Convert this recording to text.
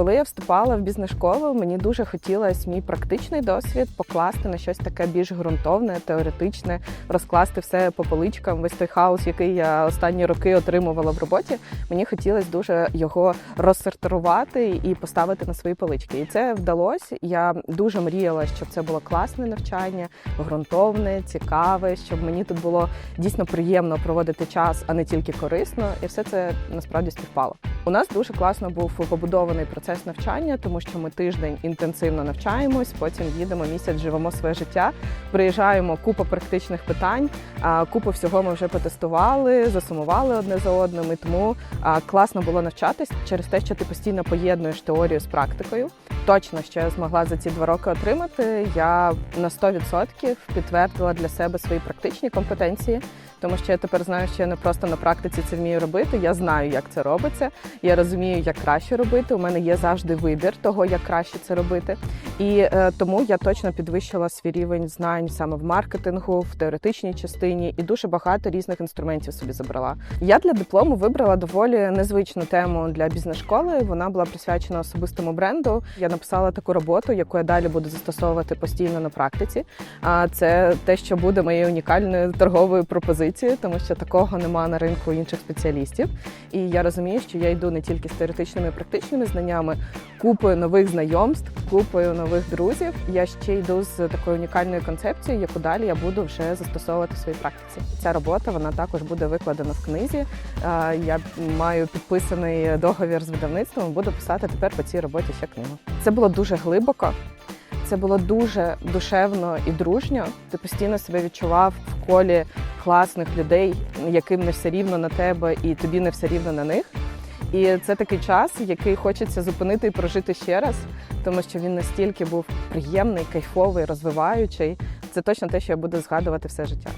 Коли я вступала в бізнес-школу, мені дуже хотілося мій практичний досвід покласти на щось таке більш ґрунтовне, теоретичне, розкласти все по поличкам. Весь той хаос, який я останні роки отримувала в роботі. Мені хотілося дуже його розсортувати і поставити на свої полички. І це вдалося. Я дуже мріяла, щоб це було класне навчання, ґрунтовне, цікаве, щоб мені тут було дійсно приємно проводити час, а не тільки корисно. І все це насправді співпало. У нас дуже класно був побудований процес навчання, тому що ми тиждень інтенсивно навчаємось, потім їдемо місяць, живемо своє життя. Приїжджаємо купа практичних питань, купу всього ми вже потестували, засумували одне за одним. І тому класно було навчатись через те, що ти постійно поєднуєш теорію з практикою. Точно, що я змогла за ці два роки отримати. Я на 100% підтвердила для себе свої практичні компетенції, тому що я тепер знаю, що я не просто на практиці це вмію робити. Я знаю, як це робиться. Я розумію, як краще робити. У мене є завжди вибір того, як краще це робити. І е, тому я точно підвищила свій рівень знань саме в маркетингу, в теоретичній частині, і дуже багато різних інструментів собі забрала. Я для диплому вибрала доволі незвичну тему для бізнес-школи. Вона була присвячена особистому бренду. Я написала таку роботу, яку я далі буду застосовувати постійно на практиці. А це те, що буде моєю унікальною торговою пропозицією, тому що такого нема на ринку інших спеціалістів. І я розумію, що я йду не тільки з теоретичними і практичними знаннями, купою нових знайомств, купою нових друзів. Я ще йду з такою унікальною концепцією, яку далі я буду вже застосовувати в своїй практиці. Ця робота вона також буде викладена в книзі. Е, Я маю підписаний договір з видавництвом. Буду писати тепер по цій роботі ще книгу. Це було дуже глибоко. Це було дуже душевно і дружньо. Ти постійно себе відчував в колі класних людей, яким не все рівно на тебе, і тобі не все рівно на них. І це такий час, який хочеться зупинити і прожити ще раз, тому що він настільки був приємний, кайфовий, розвиваючий. Це точно те, що я буду згадувати все життя.